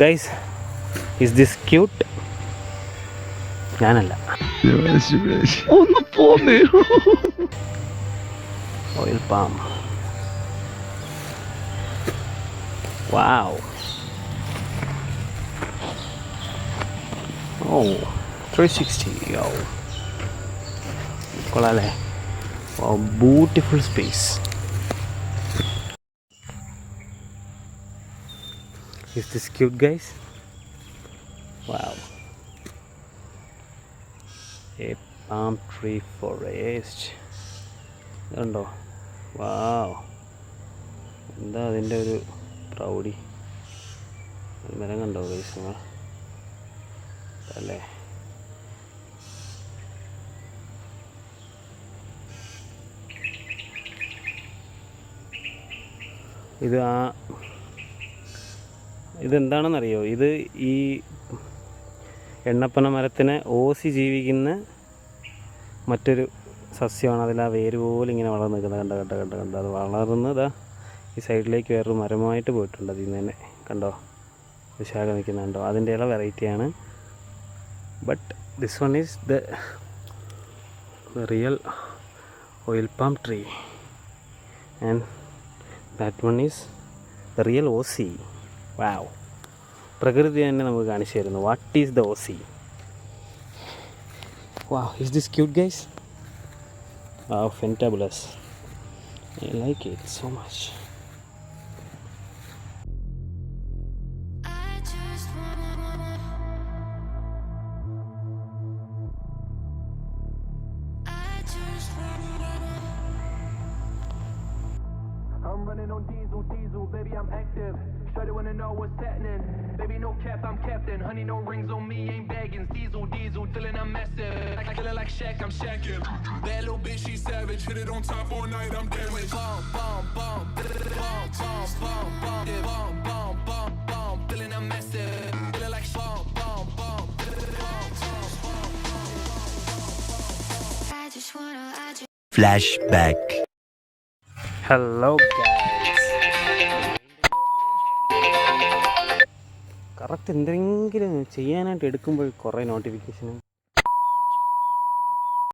Guys is this cute ഞാനല്ല ഒന്ന് പോന്നേ oil palm wow oh three sixty oh കൊള്ളാല്ലേ ഓ beautiful space is this cute, guys? Wow. A palm tree forest. ഇതുണ്ടോ വാവ് എന്താ അതിന്റെ ഒരു പ്രൗഡി മരം കണ്ടോ ഗൈസ് നിങ്ങൾ അല്ലേ ഇത് ആ ഇതെന്താണെന്നറിയോ? ഇത് ഈ എണ്ണപ്പന മരത്തിനെ ഓസി ജീവിക്കുന്ന മറ്റൊരു സസ്യമാണ്. അതിൽ ആ വേര് പോലെ ഇങ്ങനെ വളർന്ന് നിൽക്കുന്നത് കണ്ട കണ്ട കണ്ട കണ്ട. അത് വളർന്നതാ ഈ സൈഡിലേക്ക് വേറൊരു മരമായിട്ട് പോയിട്ടുണ്ട്. അതിൽ നിന്ന് തന്നെ കണ്ടോ? വിശാഖ നിൽക്കുന്ന കണ്ടോ? അതിന്റെ ഇല വെറൈറ്റിയാണ്. But this one is the real oil palm tree and that one is the real Aussie wow പ്രകൃതി തന്നെ നമുക്ക് കാണിച്ചു തരുന്നു. What is the Aussie wow is this cute guys Wow, fantabulous I like it so much. I'm running on diesel, diesel, baby, I'm active. Shawty wanna know what's happening. Baby, no cap, I'm captain. Honey, no rings on me, ain't bagging. Diesel, diesel, feeling I'm massive. Like, feeling like Shaq, I'm shacking. That little bitch, she savage. Hit it on top all night, I'm damaged. Bomb, bomb, bomb, bomb, bomb, bomb, bomb, bomb, bomb, bomb, bomb. Feeling I'm massive. Feeling like bomb, bomb, bomb, bomb, bomb. I just hello correct എന്തെങ്കിലും ചെയ്യാനായിട്ട് എടുക്കുമ്പോൾ കുറേ notification